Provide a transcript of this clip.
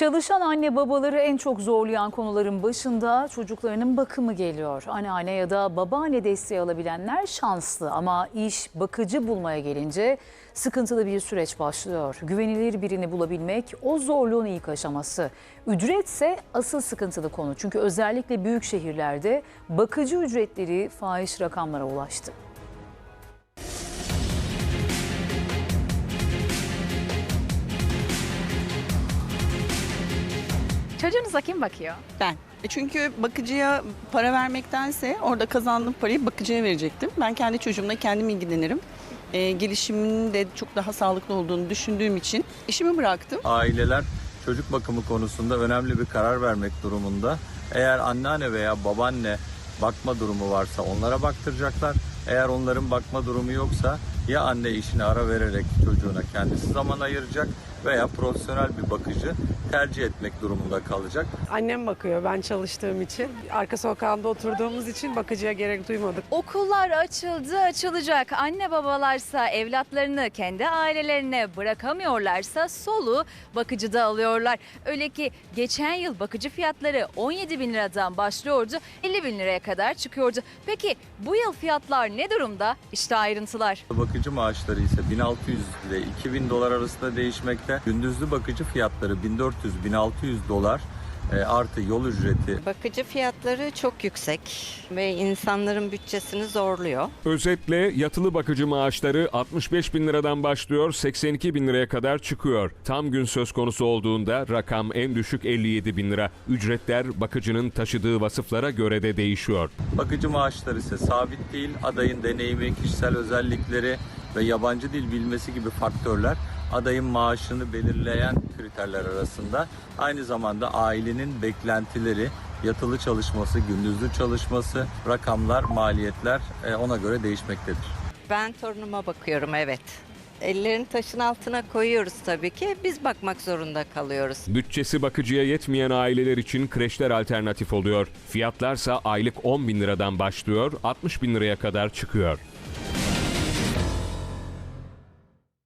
Çalışan anne babaları en çok zorlayan konuların başında çocuklarının bakımı geliyor. Anneanne ya da babaanne desteği alabilenler şanslı ama iş bakıcı bulmaya gelince sıkıntılı bir süreç başlıyor. Güvenilir birini bulabilmek o zorluğun ilk aşaması. Ücretse asıl sıkıntılı konu. Çünkü özellikle büyük şehirlerde bakıcı ücretleri fahiş rakamlara ulaştı. Çocuğunuza kim bakıyor? Ben. E Çünkü bakıcıya para vermektense orada kazandığım parayı bakıcıya verecektim. Ben kendi çocuğumla kendim ilgilenirim. E, gelişiminin de çok daha sağlıklı olduğunu düşündüğüm için işimi bıraktım. aileler çocuk bakımı konusunda önemli bir karar vermek durumunda. Eğer anneanne veya babaanne bakma durumu varsa onlara baktıracaklar. Eğer onların bakma durumu yoksa ya anne işine ara vererek çocuğuna kendisi zaman ayıracak veya profesyonel bir bakıcı tercih etmek durumunda kalacak. Annem bakıyor ben çalıştığım için. Arka sokağında oturduğumuz için bakıcıya gerek duymadık. Okullar açıldı, açılacak. Anne babalarsa evlatlarını kendi ailelerine bırakamıyorlarsa solu bakıcıda alıyorlar. Öyle ki geçen yıl bakıcı fiyatları 17 bin liradan başlıyordu, 50 bin liraya kadar çıkıyordu. Peki bu yıl fiyatlar ne durumda? İşte ayrıntılar. Bakıcı maaşları ise 1600 ile 2000 dolar arasında değişmekte. Gündüzlü bakıcı fiyatları 1400-1600 dolar e, artı yol ücreti Bakıcı fiyatları çok yüksek ve insanların bütçesini zorluyor. Özetle yatılı bakıcı maaşları 65 bin liradan başlıyor 82 bin liraya kadar çıkıyor. Tam gün söz konusu olduğunda rakam en düşük 57 bin lira. Ücretler bakıcının taşıdığı vasıflara göre de değişiyor. Bakıcı maaşları ise sabit değil. Adayın deneyimi, kişisel özellikleri ve yabancı dil bilmesi gibi faktörler adayın maaşını belirleyen kriterler arasında. Aynı zamanda ailenin beklentileri, yatılı çalışması, gündüzlü çalışması, rakamlar, maliyetler e, ona göre değişmektedir. Ben torunuma bakıyorum evet. Ellerini taşın altına koyuyoruz tabii ki. Biz bakmak zorunda kalıyoruz. Bütçesi bakıcıya yetmeyen aileler için kreşler alternatif oluyor. Fiyatlarsa aylık 10 bin liradan başlıyor 60 bin liraya kadar çıkıyor.